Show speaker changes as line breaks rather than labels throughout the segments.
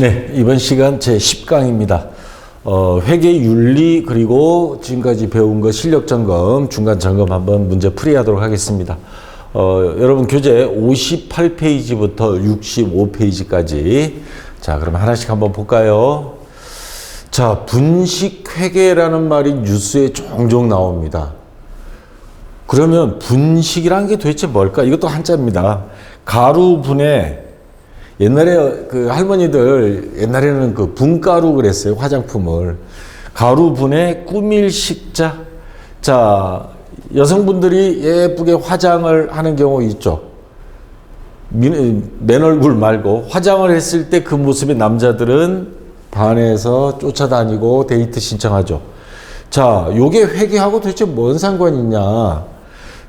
네, 이번 시간 제 10강입니다. 어, 회계 윤리 그리고 지금까지 배운 거 실력 점검, 중간 점검 한번 문제 풀이하도록 하겠습니다. 어, 여러분 교재 58페이지부터 65페이지까지 자, 그럼 하나씩 한번 볼까요? 자, 분식 회계라는 말이 뉴스에 종종 나옵니다. 그러면 분식이란 게 도대체 뭘까? 이것도 한자입니다. 가루분해 옛날에 그 할머니들 옛날에는 그 분가루 그랬어요 화장품을. 가루 분에 꾸밀 식자. 자 여성분들이 예쁘게 화장을 하는 경우 있죠. 맨 얼굴 말고 화장을 했을 때 그 모습의 남자들은 반에서 쫓아다니고 데이트 신청하죠. 자 요게 회계하고 도대체 뭔 상관이 있냐?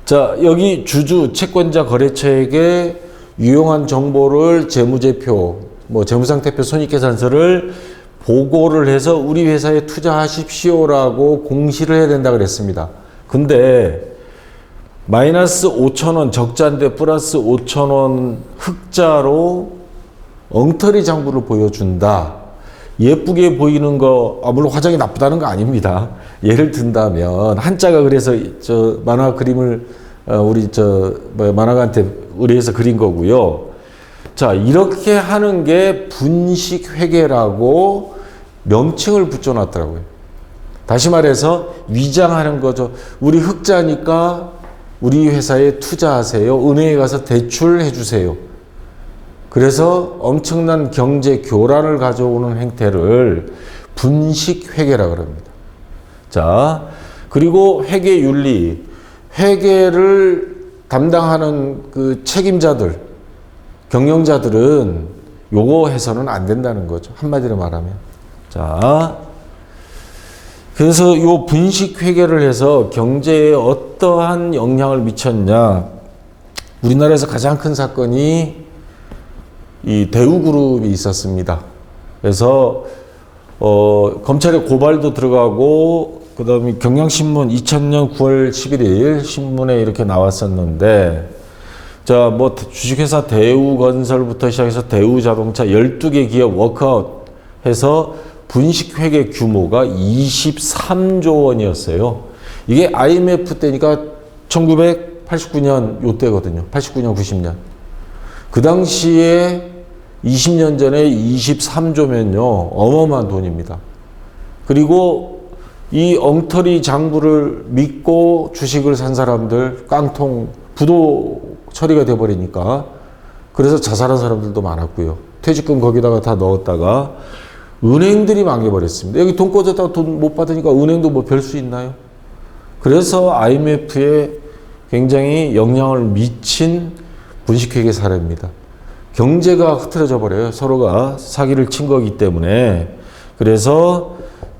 자 여기 주주 채권자 거래처에게 유용한 정보를 재무제표, 뭐 재무상태표 손익계산서를 보고를 해서 우리 회사에 투자하십시오라고 공시를 해야 된다 그랬습니다. 근데 마이너스 5천 원 적자인데 플러스 5천 원 흑자로 엉터리 장부를 보여준다. 예쁘게 보이는 거, 아, 물론 화장이 나쁘다는 거 아닙니다. 예를 든다면, 한자가 그래서 저 만화 그림을, 어, 우리 저, 뭐 만화가한테 의뢰해서 그린 거고요. 자, 이렇게 하는 게 분식 회계라고 명칭을 붙여놨더라고요. 다시 말해서 위장하는 거죠. 우리 흑자니까 우리 회사에 투자하세요. 은행에 가서 대출해 주세요. 그래서 엄청난 경제 교란을 가져오는 행태를 분식 회계라 그럽니다. 자, 그리고 회계 윤리. 회계를 담당하는 그 책임자들, 경영자들은 요거 해서는 안 된다는 거죠. 한마디로 말하면. 자. 그래서 요 분식 회계를 해서 경제에 어떠한 영향을 미쳤냐. 우리나라에서 가장 큰 사건이 이 대우그룹이 있었습니다. 그래서 어, 검찰의 고발도 들어가고 그 다음에 경향신문 2000년 9월 11일 신문에 이렇게 나왔었는데, 자, 뭐 주식회사 대우건설부터 시작해서 대우자동차 12개 기업 워크아웃 해서 분식회계 규모가 23조 원이었어요. 이게 IMF 때니까 1989년 요때거든요. 89년, 90년. 그 당시에 20년 전에 23조면요. 어마어마한 돈입니다. 그리고 이 엉터리 장부를 믿고 주식을 산 사람들 깡통 부도 처리가 돼버리니까 그래서 자살한 사람들도 많았고요. 퇴직금 거기다가 다 넣었다가 은행들이 망해버렸습니다. 여기 돈 꽂았다가 돈 못 받으니까 은행도 뭐 별 수 있나요? 그래서 IMF에 굉장히 영향을 미친 분식회계 사례입니다. 경제가 흐트러져 버려요. 서로가 사기를 친 거기 때문에. 그래서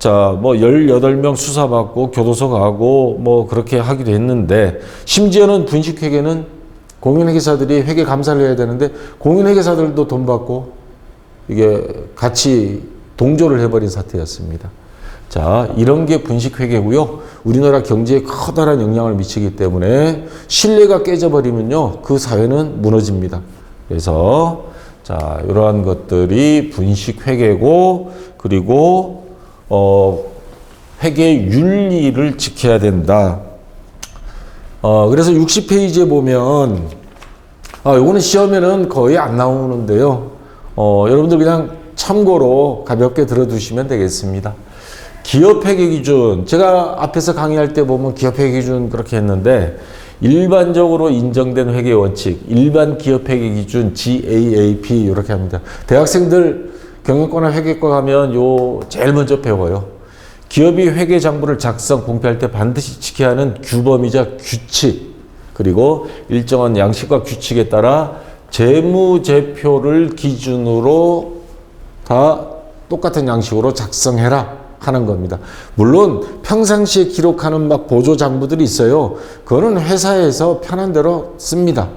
자, 뭐 18명 수사받고 교도소 가고 뭐 그렇게 하기도 했는데 심지어는 분식회계는 공인회계사들이 회계 감사를 해야 되는데 공인회계사들도 돈 받고 이게 같이 동조를 해버린 사태였습니다. 자, 이런 게 분식회계고요. 우리나라 경제에 커다란 영향을 미치기 때문에 신뢰가 깨져버리면요. 그 사회는 무너집니다. 그래서 자, 이러한 것들이 분식회계고 그리고 어, 회계 윤리를 지켜야 된다. 어, 그래서 60페이지에 보면, 아, 요거는 시험에는 거의 안 나오는데요. 어, 여러분들 그냥 참고로 가볍게 들어두시면 되겠습니다. 기업 회계 기준, 제가 앞에서 강의할 때 보면 기업 회계 기준 그렇게 했는데, 일반적으로 인정된 회계 원칙, 일반 기업 회계 기준 GAAP 이렇게 합니다. 대학생들 경영권이나 회계과 가면 요 제일 먼저 배워요. 기업이 회계 장부를 작성, 공표할 때 반드시 지켜야 하는 규범이자 규칙, 그리고 일정한 양식과 규칙에 따라 재무제표를 기준으로 다 똑같은 양식으로 작성해라 하는 겁니다. 물론 평상시에 기록하는 막 보조 장부들이 있어요. 그거는 회사에서 편한 대로 씁니다.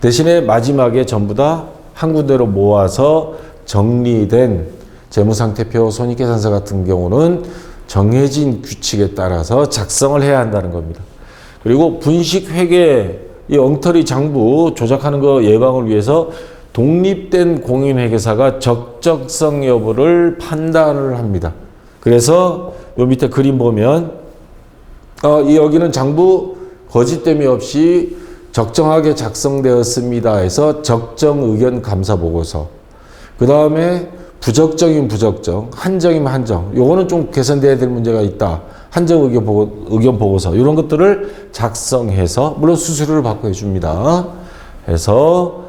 대신에 마지막에 전부 다 한 군데로 모아서 정리된 재무상태표 손익계산서 같은 경우는 정해진 규칙에 따라서 작성을 해야 한다는 겁니다. 그리고 분식회계 이 엉터리 장부 조작하는 거 예방을 위해서 독립된 공인회계사가 적적성 여부를 판단을 합니다. 그래서 요 밑에 그림 보면 어, 이 여기는 장부 거짓됨이 없이 적정하게 작성되었습니다. 해서 적정 의견 감사 보고서. 그 다음에 부적정이면 부적정, 한정이면 한정. 요거는 좀 개선돼야 될 문제가 있다. 한정 의견 보고, 의견 보고서. 이런 것들을 작성해서, 물론 수수료를 받고 해줍니다. 해서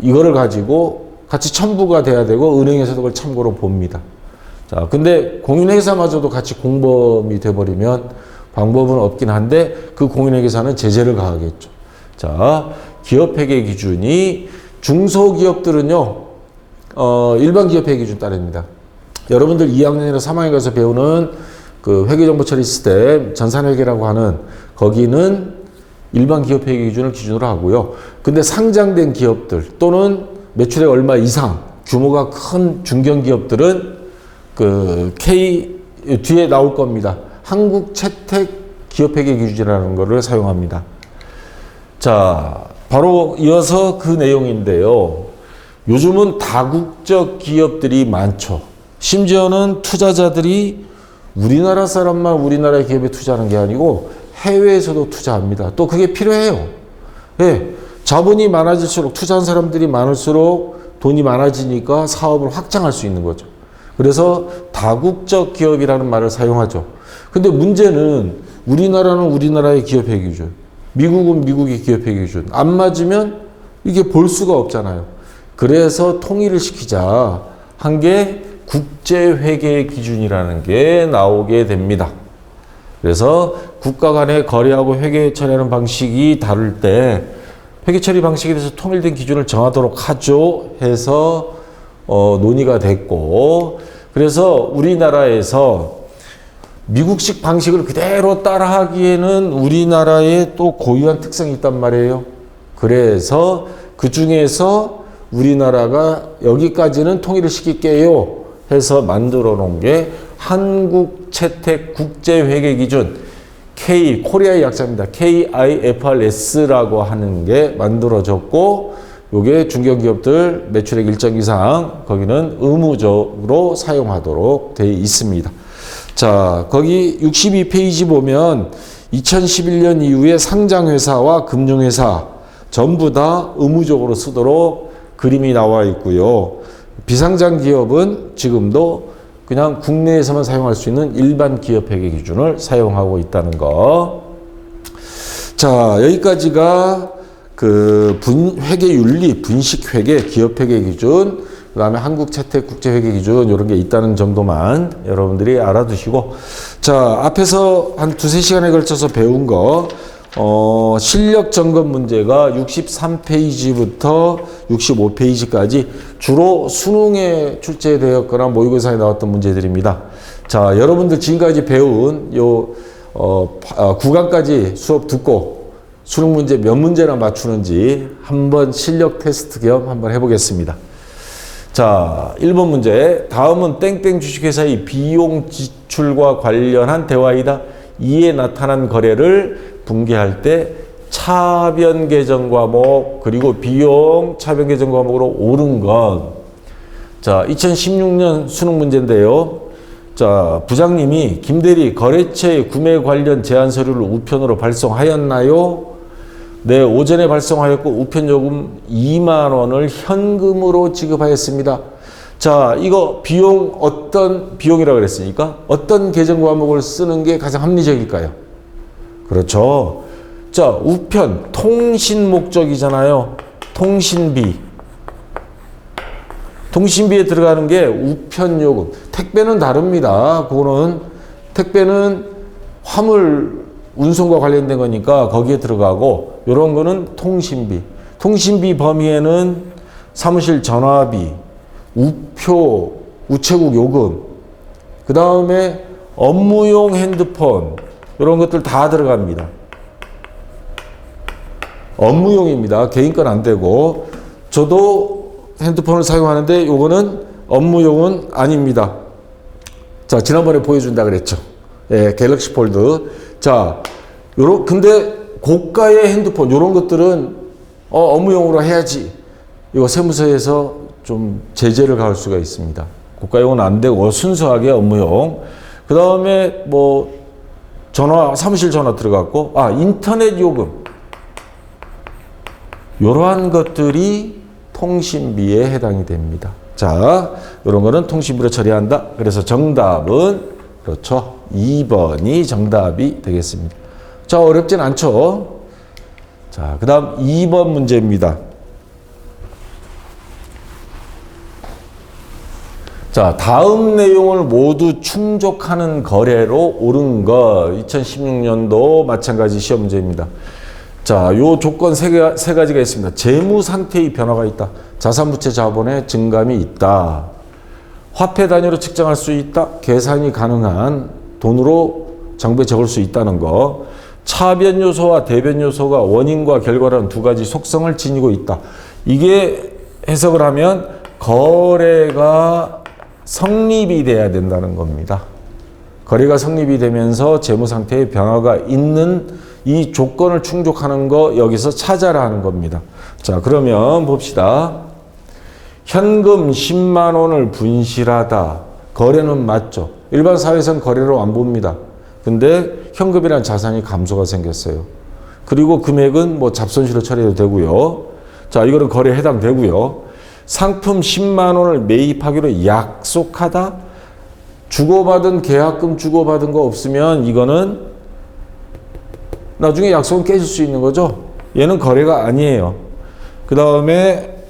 이거를 가지고 같이 첨부가 돼야 되고, 은행에서도 그걸 참고로 봅니다. 자, 근데 공인회계사마저도 같이 공범이 돼버리면 방법은 없긴 한데 그 공인회계사는 제재를 가하겠죠. 자, 기업회계 기준이 중소기업들은요, 어, 일반 기업 회계 기준 따릅니다. 여러분들 2학년이나 3학년 가서 배우는 그 회계정보 처리 시스템 전산회계라고 하는 거기는 일반 기업 회계 기준을 기준으로 하고요. 근데 상장된 기업들 또는 매출액 얼마 이상 규모가 큰 중견기업들은 그 K 뒤에 나올 겁니다. 한국 채택 기업 회계 기준이라는 것을 사용합니다. 자, 바로 이어서 그 내용인데요. 요즘은 다국적 기업들이 많죠. 심지어는 투자자들이 우리나라 사람만 우리나라 기업에 투자하는 게 아니고 해외에서도 투자합니다. 또 그게 필요해요. 예. 자본이 많아질수록 투자한 사람들이 많을수록 돈이 많아지니까 사업을 확장할 수 있는 거죠. 그래서 다국적 기업이라는 말을 사용하죠. 근데 문제는 우리나라는 우리나라의 기업회 기준, 미국은 미국의 기업회 기준. 안 맞으면 이게 볼 수가 없잖아요. 그래서 통일을 시키자 한 게 국제회계 기준이라는 게 나오게 됩니다. 그래서 국가 간의 거래하고 회계 처리하는 방식이 다를 때 회계 처리 방식에 대해서 통일된 기준을 정하도록 하죠 해서 어, 논의가 됐고 그래서 우리나라에서 미국식 방식을 그대로 따라하기에는 우리나라에 또 고유한 특성이 있단 말이에요. 그래서 그 중에서 우리나라가 여기까지는 통일을 시킬게요 해서 만들어 놓은 게 한국 채택 국제 회계 기준 K 코리아의 약자입니다. KIFRS라고 하는 게 만들어졌고 요게 중견기업들 매출액 일정 이상 거기는 의무적으로 사용하도록 되어 있습니다. 자, 거기 62페이지 보면 2011년 이후에 상장회사와 금융회사 전부 다 의무적으로 쓰도록 그림이 나와 있고요. 비상장 기업은 지금도 그냥 국내에서만 사용할 수 있는 일반 기업 회계 기준을 사용하고 있다는 거. 자, 여기까지가 그 분, 회계 윤리, 분식 회계, 기업 회계 기준, 그 다음에 한국 채택 국제 회계 기준, 이런 게 있다는 정도만 여러분들이 알아두시고, 자, 앞에서 한 두세 시간에 걸쳐서 배운 거, 어, 실력 점검 문제가 63페이지부터 65페이지까지 주로 수능에 출제되었거나 모의고사에 나왔던 문제들입니다. 자, 여러분들 지금까지 배운 요, 어, 아, 구간까지 수업 듣고 수능 문제 몇 문제나 맞추는지 한번 실력 테스트 겸 한번 해보겠습니다. 자, 1번 문제. 다음은 땡땡 주식회사의 비용 지출과 관련한 대화이다. 이에 나타난 거래를 분개할 때 차변 계정 과목 그리고 비용 차변 계정 과목으로 옳은 것. 자, 2016년 수능 문제인데요. 자, 부장님이 김대리 거래처의 구매 관련 제안 서류를 우편으로 발송하였나요? 네, 오전에 발송하였고 우편 요금 2만 원을 현금으로 지급하였습니다. 자, 이거 비용 어떤 비용이라고 그랬으니까 어떤 계정 과목을 쓰는 게 가장 합리적일까요? 그렇죠. 자, 우편 통신 목적이잖아요. 통신비. 통신비에 들어가는 게 우편 요금. 택배는 다릅니다. 그거는 택배는 화물 운송과 관련된 거니까 거기에 들어가고 이런 거는 통신비. 통신비 범위에는 사무실 전화비, 우표, 우체국 요금, 그 다음에 업무용 핸드폰 이런 것들 다 들어갑니다. 업무용입니다. 개인 건 안 되고 저도 핸드폰을 사용하는데 요거는 업무용은 아닙니다. 자, 지난번에 보여준다 그랬죠. 예, 갤럭시 폴드. 자, 요런 근데 고가의 핸드폰 요런 것들은 어, 업무용으로 해야지. 이거 세무서에서 좀 제재를 가할 수가 있습니다. 국가용은 안 되고 순수하게 업무용. 그 다음에 뭐 전화 사무실 전화 들어갔고 아 인터넷 요금 이러한 것들이 통신비에 해당이 됩니다. 자, 이런 거는 통신비로 처리한다. 그래서 정답은 그렇죠. 2번이 정답이 되겠습니다. 자, 어렵진 않죠. 자, 그 다음 2번 문제입니다. 자, 다음 내용을 모두 충족하는 거래로 옳은 것. 2016년도 마찬가지 시험 문제입니다. 자, 요 조건 세, 가, 세 가지가 있습니다. 재무 상태의 변화가 있다. 자산 부채 자본의 증감이 있다. 화폐 단위로 측정할 수 있다. 계산이 가능한 돈으로 장부에 적을 수 있다는 거. 차변 요소와 대변 요소가 원인과 결과라는 두 가지 속성을 지니고 있다. 이게 해석을 하면 거래가 성립이 돼야 된다는 겁니다. 거래가 성립이 되면서 재무 상태에 변화가 있는 이 조건을 충족하는 거 여기서 찾아라 하는 겁니다. 자, 그러면 봅시다. 현금 10만 원을 분실하다. 거래는 맞죠. 일반 사회에서는 거래로 안 봅니다. 근데 현금이란 자산이 감소가 생겼어요. 그리고 금액은 뭐 잡손실로 처리해도 되고요. 자, 이거는 거래에 해당되고요. 상품 10만 원을 매입하기로 약속하다. 주고받은 계약금 주고받은 거 없으면 이거는 나중에 약속은 깨질 수 있는 거죠. 얘는 거래가 아니에요. 그 다음에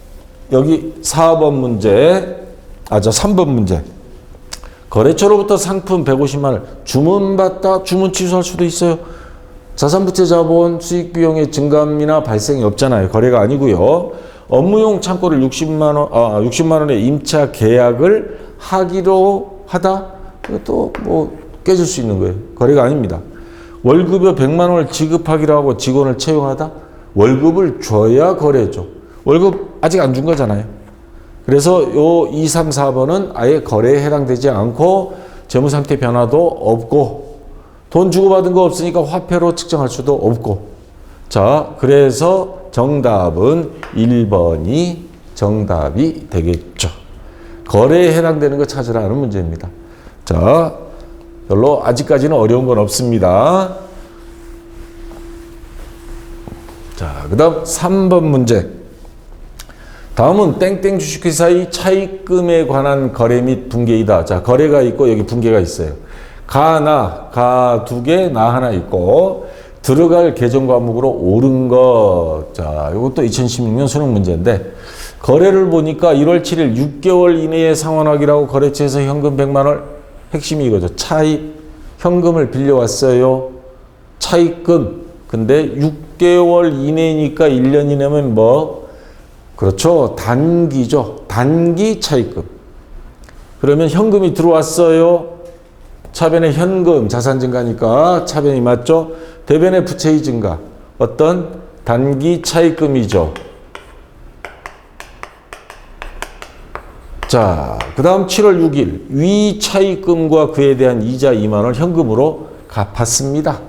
여기 4번 문제, 아, 저 3번 문제. 거래처로부터 상품 150만 원 주문받다 주문 취소할 수도 있어요. 자산부채 자본 수익 비용의 증감이나 발생이 없잖아요. 거래가 아니고요. 업무용 창고를 60만 원, 아, 60만 원의 임차 계약을 하기로 하다. 이것도 뭐 깨질 수 있는 거예요. 거래가 아닙니다. 월급여 100만 원을 지급하기로 하고 직원을 채용하다. 월급을 줘야 거래죠. 월급 아직 안 준 거잖아요. 그래서 요 2, 3, 4번은 아예 거래에 해당되지 않고 재무 상태 변화도 없고 돈 주고받은 거 없으니까 화폐로 측정할 수도 없고 자, 그래서 정답은 1번이 정답이 되겠죠. 거래에 해당되는 거 찾으라는 문제입니다. 자, 별로 아직까지는 어려운 건 없습니다. 자, 그 다음 3번 문제. 다음은 땡땡 주식회사의 차입금에 관한 거래 및 분계이다. 자, 거래가 있고 여기 분계가 있어요. 가나, 가 두 개, 나 하나 있고 들어갈 계정 과목으로 옳은 것. 자, 이것도 2016년 수능 문제인데 거래를 보니까 1월 7일 6개월 이내에 상환하기라고 거래처에서 현금 100만 원 핵심이 이거죠. 차입 현금을 빌려왔어요. 차입금. 근데 6개월 이내니까 1년 이내면 뭐 그렇죠. 단기죠. 단기 차입금. 그러면 현금이 들어왔어요. 차변의 현금 자산 증가니까 차변이 맞죠? 대변의 부채의 증가. 어떤 단기 차입금이죠. 자, 그 다음 7월 6일 위 차입금과 그에 대한 이자 2만 원 현금으로 갚았습니다.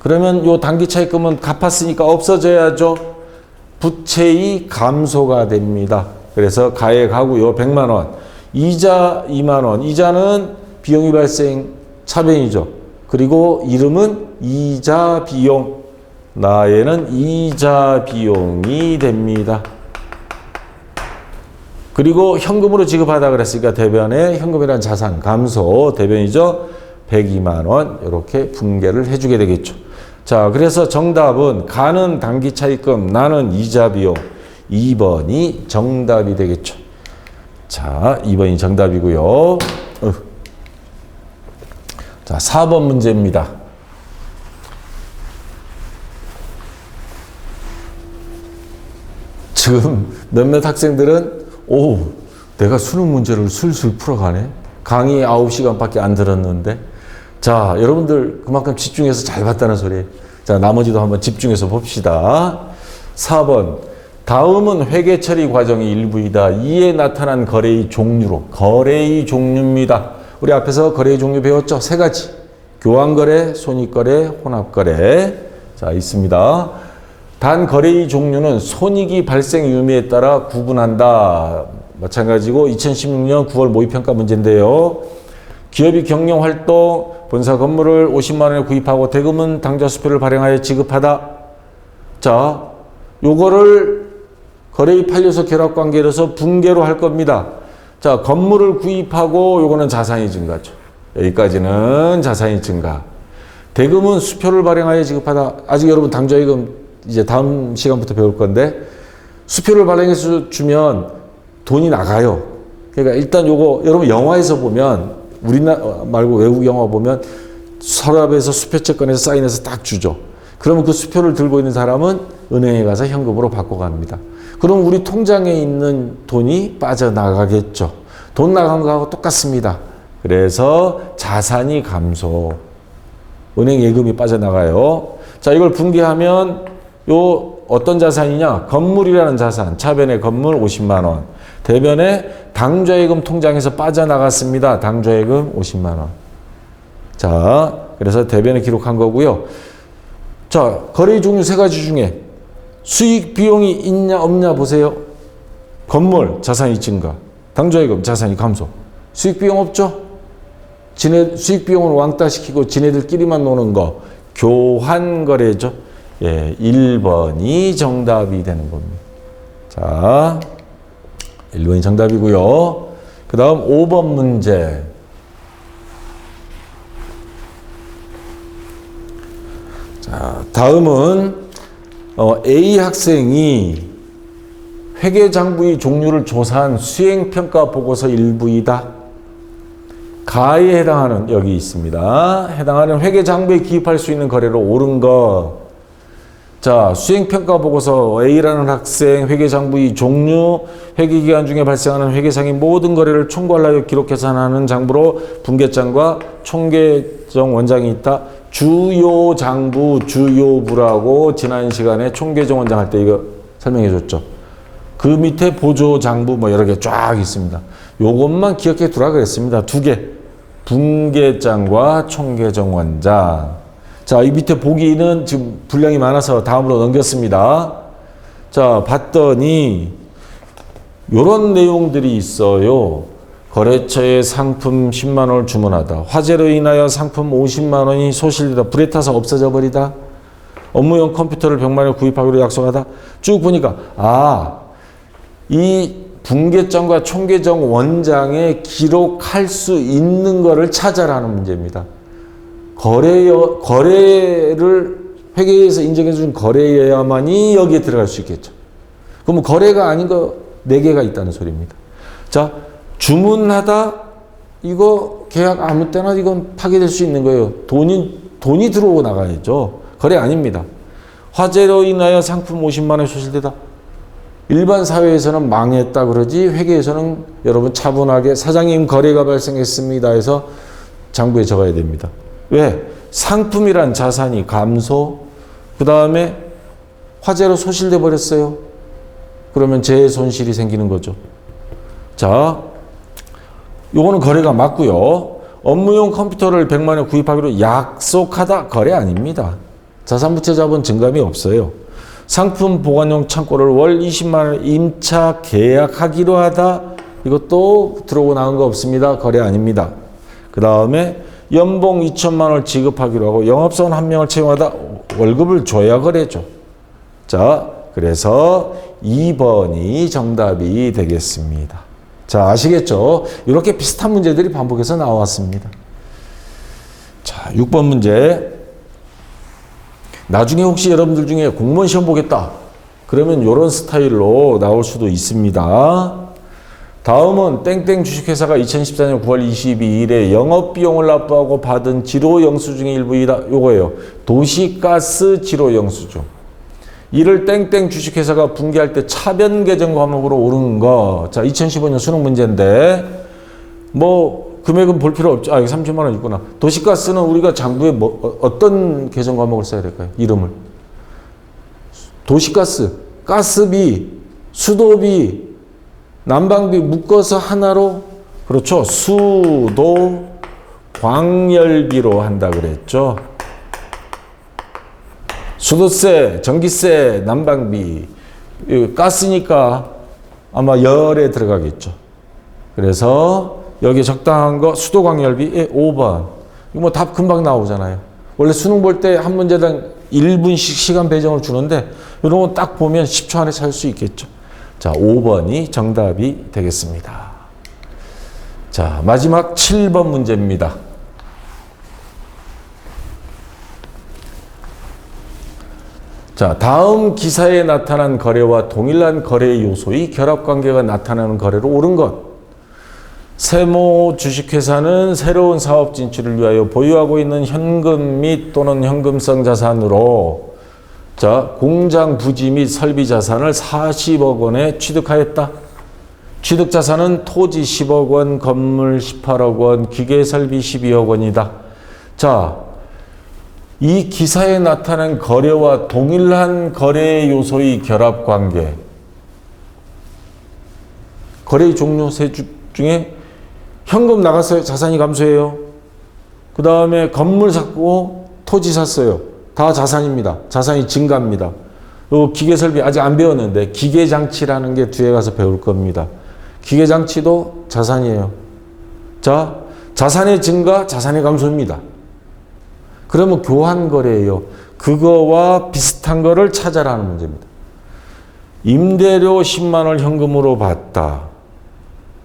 그러면 요 단기 차입금은 갚았으니까 없어져야죠. 부채의 감소가 됩니다. 그래서 가액하고요 100만 원. 이자 2만 원. 이자는 비용이 발생 차변이죠. 그리고 이름은 이자 비용. 나에는 이자 비용이 됩니다. 그리고 현금으로 지급하다 그랬으니까 대변에 현금이란 자산 감소 대변이죠. 102만 원 이렇게 분계를 해주게 되겠죠. 자, 그래서 정답은 가는 단기 차입금, 나는 이자 비용 2번이 정답이 되겠죠. 자, 2번이 정답이고요. 어. 자, 4번 문제입니다. 지금 몇몇 학생들은 오, 내가 수능 문제를 술술 풀어가네. 강의 9시간밖에 안 들었는데. 자, 여러분들 그만큼 집중해서 잘 봤다는 소리. 자, 나머지도 한번 집중해서 봅시다. 4번. 다음은 회계 처리 과정의 일부이다. 이에 나타난 거래의 종류로. 거래의 종류입니다. 우리 앞에서 거래의 종류 배웠죠? 세 가지. 교환거래, 손익거래, 혼합거래. 자, 있습니다. 단 거래의 종류는 손익이 발생 유무에 따라 구분한다. 마찬가지고 2016년 9월 모의평가 문제인데요. 기업이 경영 활동 본사 건물을 50만 원에 구입하고 대금은 당좌 수표를 발행하여 지급하다. 자, 요거를 거래의 판례서 결합 관계로서 붕괴로 할 겁니다. 자, 건물을 구입하고 요거는 자산이 증가죠. 여기까지는 자산이 증가. 대금은 수표를 발행하여 지급하다. 아직 여러분 당좌이금 이제 다음 시간부터 배울 건데 수표를 발행해서 주면 돈이 나가요. 그러니까 일단 요거 여러분 영화에서 보면 우리나라 말고 외국 영화 보면 서랍에서 수표채 꺼내서 사인해서 딱 주죠. 그러면 그 수표를 들고 있는 사람은 은행에 가서 현금으로 바꿔갑니다. 그럼 우리 통장에 있는 돈이 빠져나가겠죠. 돈 나간 거하고 똑같습니다. 그래서 자산이 감소. 은행 예금이 빠져나가요. 자, 이걸 분개하면 요 어떤 자산이냐? 건물이라는 자산. 차변의 건물 50만 원. 대변에 당좌예금 통장에서 빠져나갔습니다. 당좌예금 50만 원. 자, 그래서 대변에 기록한 거고요. 자, 거래 종류 세 가지 중에 수익 비용이 있냐 없냐 보세요. 건물 자산이 증가, 당좌예금 자산이 감소. 수익 비용 없죠? 지네 수익 비용을 왕따 시키고 지네들끼리만 노는 거 교환 거래죠. 예, 1번이 정답이 되는 겁니다. 자, 1번이 정답이고요. 그 다음 5번 문제. 자, 다음은 어, A 학생이 회계장부의 종류를 조사한 수행평가 보고서 일부이다. 가에 해당하는 여기 있습니다. 해당하는 회계장부에 기입할 수 있는 거래로 옳은 것. 자, 수행평가 보고서 A라는 학생 회계장부의 종류, 회계기간 중에 발생하는 회계상의 모든 거래를 총괄하여 기록 계산하는 장부로 분계장과 총계정 원장이 있다. 주요 장부, 주요부라고 지난 시간에 총계정 원장 할 때 이거 설명해 줬죠. 그 밑에 보조 장부 뭐 여러 개 쫙 있습니다. 요것만 기억해 두라 그랬습니다. 두 개. 분계장과 총계정 원장. 자, 이 밑에 보기는 지금 분량이 많아서 다음으로 넘겼습니다. 자, 봤더니 요런 내용들이 있어요. 거래처에 상품 10만 원을 주문하다. 화재로 인하여 상품 50만 원이 소실되다. 불에 타서 없어져 버리다. 업무용 컴퓨터를 100만 원에 구입하기로 약속하다. 쭉 보니까 아, 이 분계정과 총계정 원장에 기록할 수 있는 거를 찾아라는 문제입니다. 거래여, 거래를 회계에서 인정해 준 거래여야만이 여기에 들어갈 수 있겠죠. 그럼 거래가 아닌 거 4개가 있다는 소리입니다. 자, 주문하다 이거 계약 아무 때나 이건 파기될 수 있는 거예요. 돈이 돈이 들어오고 나가야죠. 거래 아닙니다. 화재로 인하여 상품 50만 원 소실되다. 일반 사회에서는 망했다 그러지 회계에서는 여러분 차분하게 사장님 거래가 발생했습니다 해서 장부에 적어야 됩니다. 왜? 상품이란 자산이 감소, 그 다음에 화재로 소실돼 버렸어요. 그러면 재해 손실이 생기는 거죠. 자, 요거는 거래가 맞고요. 업무용 컴퓨터를 100만 원 구입하기로 약속하다 거래 아닙니다. 자산부채 자본 증감이 없어요. 상품 보관용 창고를 월 20만 원 임차 계약하기로 하다 이것도 들어오고 나온 거 없습니다. 거래 아닙니다. 그 다음에 연봉 2천만 원을 지급하기로 하고 영업사원 한 명을 채용하다 월급을 줘야 거래죠. 자, 그래서 2번이 정답이 되겠습니다. 자, 아시겠죠? 이렇게 비슷한 문제들이 반복해서 나왔습니다. 자, 6번 문제. 나중에 혹시 여러분들 중에 공무원 시험 보겠다. 그러면 이런 스타일로 나올 수도 있습니다. 다음은 땡땡 주식회사가 2014년 9월 22일에 영업비용을 납부하고 받은 지로 영수증의 일부이다. 요거예요. 도시가스 지로 영수증. 이를 땡땡 주식회사가 붕괴할 때 차변 계정 과목으로 오른 거. 자, 2015년 수능 문제인데 뭐 금액은 볼 필요 없죠. 아, 여기 30만 원 있구나. 도시가스는 우리가 장부에 뭐 어, 어떤 계정 과목을 써야 될까요? 이름을. 도시가스, 가스비, 수도비, 난방비 묶어서 하나로 그렇죠. 수도 광열비로 한다 그랬죠. 수도세, 전기세, 난방비, 이 가스니까 아마 열에 들어가겠죠. 그래서 여기 적당한 거 수도광열비 예, 5번. 이거 뭐답 금방 나오잖아요. 원래 수능 볼 때 한 문제당 1분씩 시간 배정을 주는데 이런 거 딱 보면 10초 안에 찾을 수 있겠죠. 자, 5번이 정답이 되겠습니다. 자, 마지막 7번 문제입니다. 자, 다음 기사에 나타난 거래와 동일한 거래 요소의 결합 관계가 나타나는 거래로 옳은 것. 세모 주식회사는 새로운 사업 진출을 위하여 보유하고 있는 현금 및 또는 현금성 자산으로 자, 공장 부지 및 설비 자산을 40억 원에 취득하였다. 취득 자산은 토지 10억 원, 건물 18억 원, 기계 설비 12억 원이다. 자, 이 기사에 나타난 거래와 동일한 거래 요소의 결합 관계. 거래의 종류 세 주- 중에 현금 나갔어요. 자산이 감소해요. 그 다음에 건물 샀고 토지 샀어요. 다 자산입니다. 자산이 증가합니다. 요 기계 설비 아직 안 배웠는데 기계 장치라는 게 뒤에 가서 배울 겁니다. 기계 장치도 자산이에요. 자, 자산의 증가, 자산의 감소입니다. 그러면 교환 거래예요. 그거와 비슷한 거를 찾아라는 문제입니다. 임대료 10만 원 현금으로 받다.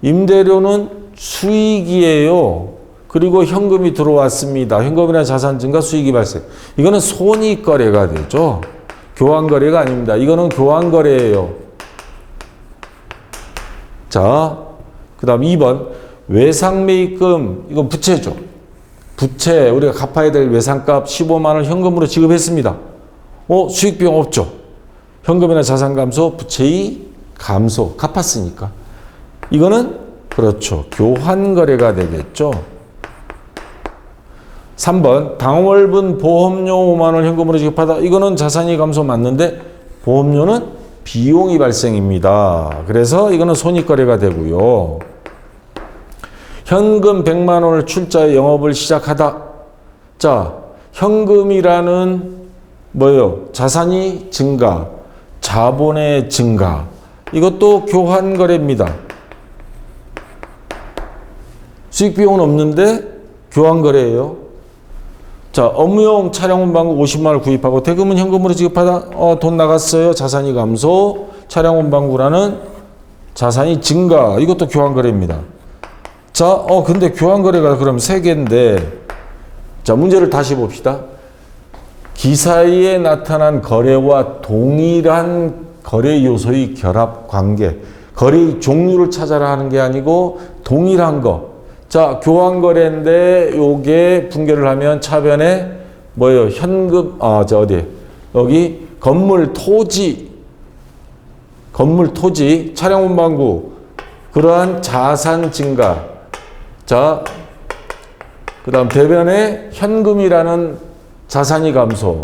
임대료는 수익이에요. 그리고 현금이 들어왔습니다. 현금이나 자산 증가 수익이 발생. 이거는 손익 거래가 되죠. 교환 거래가 아닙니다. 이거는 교환 거래예요. 자, 그다음 2번 외상 매입금 이건 부채죠. 부채 우리가 갚아야 될 외상값 15만 원 현금으로 지급했습니다. 어, 수익 비용 없죠. 현금이나 자산 감소, 부채의 감소 갚았으니까. 이거는 그렇죠. 교환 거래가 되겠죠. 3번 당월분 보험료 5만 원 현금으로 지급하다. 이거는 자산이 감소 맞는데 보험료는 비용이 발생입니다. 그래서 이거는 손익 거래가 되고요. 현금 100만 원을 출자해 영업을 시작하다. 자, 현금이라는 뭐요? 자산이 증가, 자본의 증가. 이것도 교환 거래입니다. 수익 비용은 없는데 교환 거래예요. 자, 업무용 차량 운반구 50만 원을 구입하고 대금은 현금으로 지급하다 어, 돈 나갔어요. 자산이 감소. 차량 운반구라는 자산이 증가. 이것도 교환 거래입니다. 자, 어 근데 교환 거래가 그럼 세 개인데 자, 문제를 다시 봅시다. 기사에 나타난 거래와 동일한 거래 요소의 결합 관계, 거래의 종류를 찾아라 하는 게 아니고 동일한 거. 자, 교환 거래인데 요게 분개를 하면 차변에 뭐예요? 현금 아, 저 어디? 여기 건물 토지 건물 토지 차량 운반구 그러한 자산 증가. 자, 그 다음 대변에 현금이라는 자산이 감소.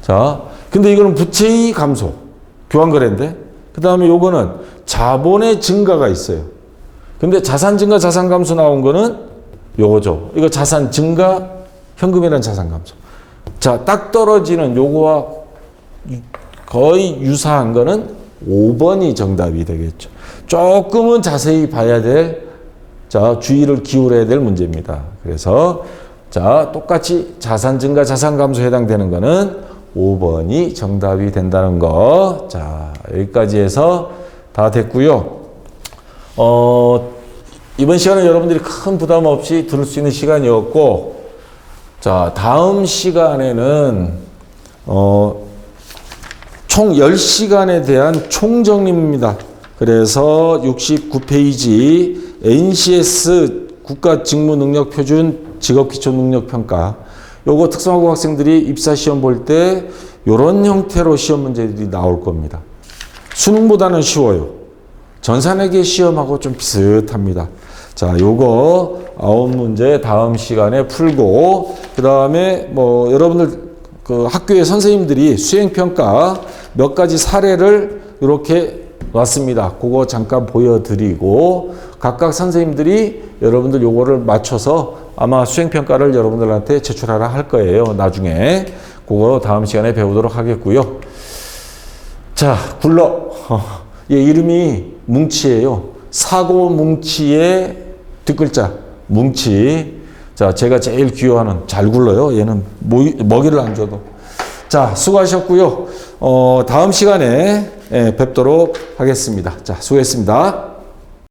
자, 근데 이거는 부채의 감소, 교환 거래인데, 그 다음에 요거는 자본의 증가가 있어요. 근데 자산 증가, 자산 감소 나온 거는 요거죠. 이거 자산 증가, 현금이라는 자산 감소. 자, 딱 떨어지는 요거와 거의 유사한 거는 5번이 정답이 되겠죠. 조금은 자세히 봐야 될, 자, 주의를 기울여야 될 문제입니다. 그래서, 자, 똑같이 자산 증가, 자산 감소 해당되는 거는 5번이 정답이 된다는 거. 자, 여기까지 해서 다 됐고요. 어, 이번 시간은 여러분들이 큰 부담 없이 들을 수 있는 시간이었고, 자, 다음 시간에는, 어, 총 10시간에 대한 총정리입니다. 그래서 69페이지 NCS 국가 직무 능력 표준 직업 기초 능력 평가 요거 특성화고 학생들이 입사 시험 볼 때 요런 형태로 시험 문제들이 나올 겁니다. 수능보다는 쉬워요. 전산회계 시험하고 좀 비슷합니다. 자, 요거 아홉 문제 다음 시간에 풀고 그 다음에 뭐 여러분들 그 학교의 선생님들이 수행평가 몇 가지 사례를 이렇게 놨습니다. 그거 잠깐 보여드리고 각각 선생님들이 여러분들 요거를 맞춰서 아마 수행평가를 여러분들한테 제출하라 할 거예요. 나중에. 그거 다음 시간에 배우도록 하겠고요. 자, 굴러. 어, 얘 이름이 뭉치예요. 사고 뭉치의 뒷글자. 뭉치. 자, 제가 제일 귀여워하는 잘 굴러요. 얘는 모이, 먹이를 안 줘도. 자, 수고하셨고요. 어, 다음 시간에 예, 뵙도록 하겠습니다. 자, 수고했습니다.